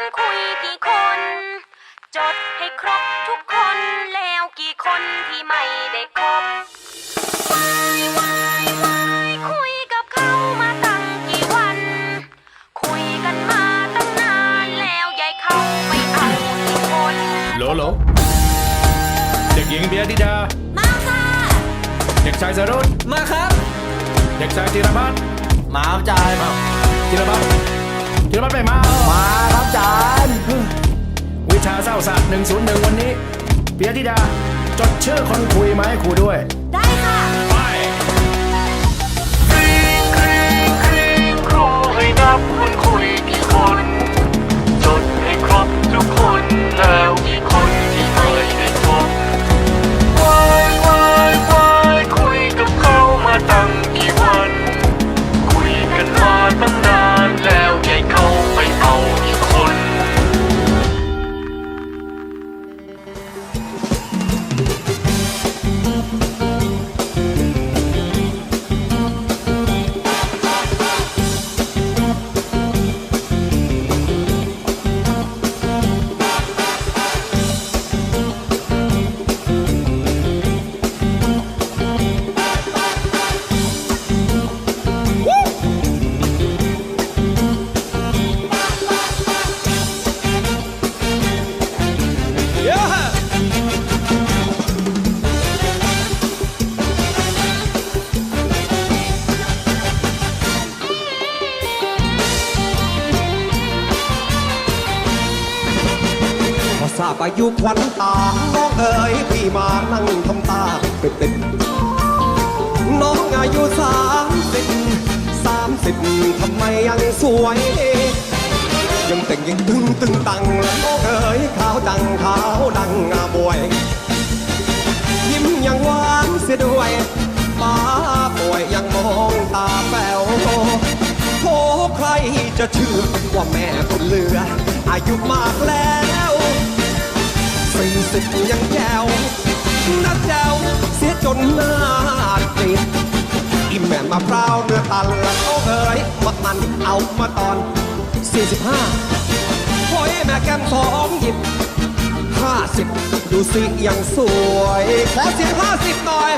คนคุยกี่คน จดให้ครบทุกคนแล้วกี่คนที่ไม่ได้คบวายวายวายคุยกับเขามาตั้งกี่วัน คุยกันมาตั้งนานแล้วยายเขาไปเอากี่คนโลโลเด็กหญิงเบียดิดา มาค่ะเด็กชายสรุตมาครับ เด็กชายจิรพัฒน์มาจ่ายจิรพัฒน์ ธีรพัฒน์ไปมา มาครับอาจารย์วิชาเศร้าศาสตร์101 วันนี้เบียร์ธิดา จดชื่อคนคุยมาให้ครูด้วย ได้ ทราบอายุควันตา น้องเอ๋ยพี่มานั่งทำตาเป็นเป็นน้องอายุสามสิบสามสิบทำไมยังสวย ยังแต่งยังตึงตึงตังน้องเอ๋ยขาวดังขาวดังงาบวย ยิ้มยังหวานเสียด้วยป้าป่วยยังมองตาแป๋วโอ้ใครจะเชื่อว่าแม่คนเหลืออายุมากแล้ว สี่สิบยังแจวนักแจ้วเสียจนหน้าติดอีแม่มะพร้าวเนื้อตันละโอ้เอ๋ยมามันเอามาตอน 45โอ้ยแม่แก้มสองหยิบห้าสิบดูสิยังสวย ขอเสียงห้าสิบหน่อย